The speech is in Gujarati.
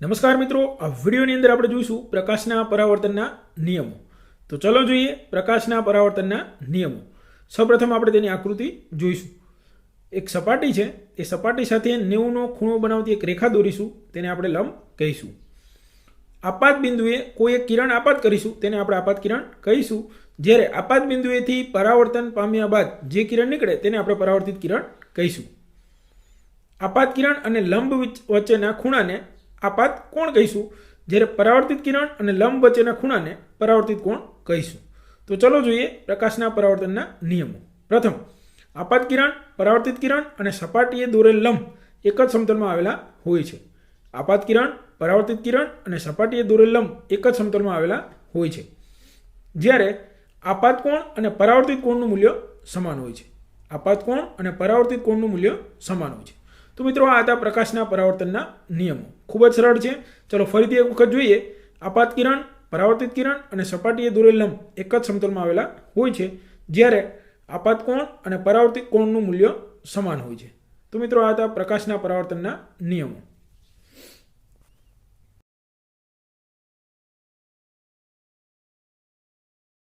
નમસ્કાર મિત્રો, આ વિડીયોની અંદર આપણે જોઈશું પ્રકાશના પરાવર્તનના નિયમો. તો ચલો જોઈએ પ્રકાશના પરાવર્તનના નિયમો. સૌપ્રથમ આપણે તેની આકૃતિ જોઈશું. એક સપાટી છે, એ સપાટી સાથે નેવુંનો ખૂણો બનાવતી એક રેખા દોરીશું, તેને આપણે લંબ કહીશું. આપાત બિંદુએ કોઈ એક કિરણ આપાત કરીશું, તેને આપણે આપાત કિરણ કહીશું. જ્યારે આપાત બિંદુએથી પરાવર્તન પામ્યા બાદ જે કિરણ નીકળે, તેને આપણે પરાવર્તિત કિરણ કહીશું. આપાત કિરણ અને લંબ વચ્ચેના ખૂણાને આપાત કોણ કહીશું? જ્યારે પરાવર્તિત કિરણ અને લંબ વચ્ચેના ખૂણાને પરાવર્તિત કોણ કહીશું? તો ચલો જોઈએ પ્રકાશના પરાવર્તનના નિયમો. પ્રથમ, આપાત કિરણ, પરાવર્તિત કિરણ અને સપાટીએ દોરેલ લંબ એક જ સમતલમાં આવેલા હોય છે. આપાત કિરણ, પરાવર્તિત કિરણ અને સપાટીએ દોરેલ લંબ એક જ સમતલમાં આવેલા હોય છે. જ્યારે આપાત કોણ અને પરાવર્તિત કોણનું મૂલ્ય સમાન હોય છે. આપાત કોણ અને પરાવર્તિત કોણનું મૂલ્ય સમાન હોય છે. તો મિત્રો આ હતા પ્રકાશના પરાવર્તનના નિયમો. ખૂબ જ સરળ છે. ચલો ફરીથી એક વખત જોઈએ. આપાત કિરણ, પરાવર્તિત કિરણ અને સપાટીએ દોરેલ લંબ એક જ સમતલમાં આવેલા હોય છે, જ્યારે આપાત કોણ અને પરાવર્તિત કોણનું મૂલ્ય સમાન હોય છે. તો મિત્રો આ હતા પ્રકાશના પરાવર્તનના નિયમો.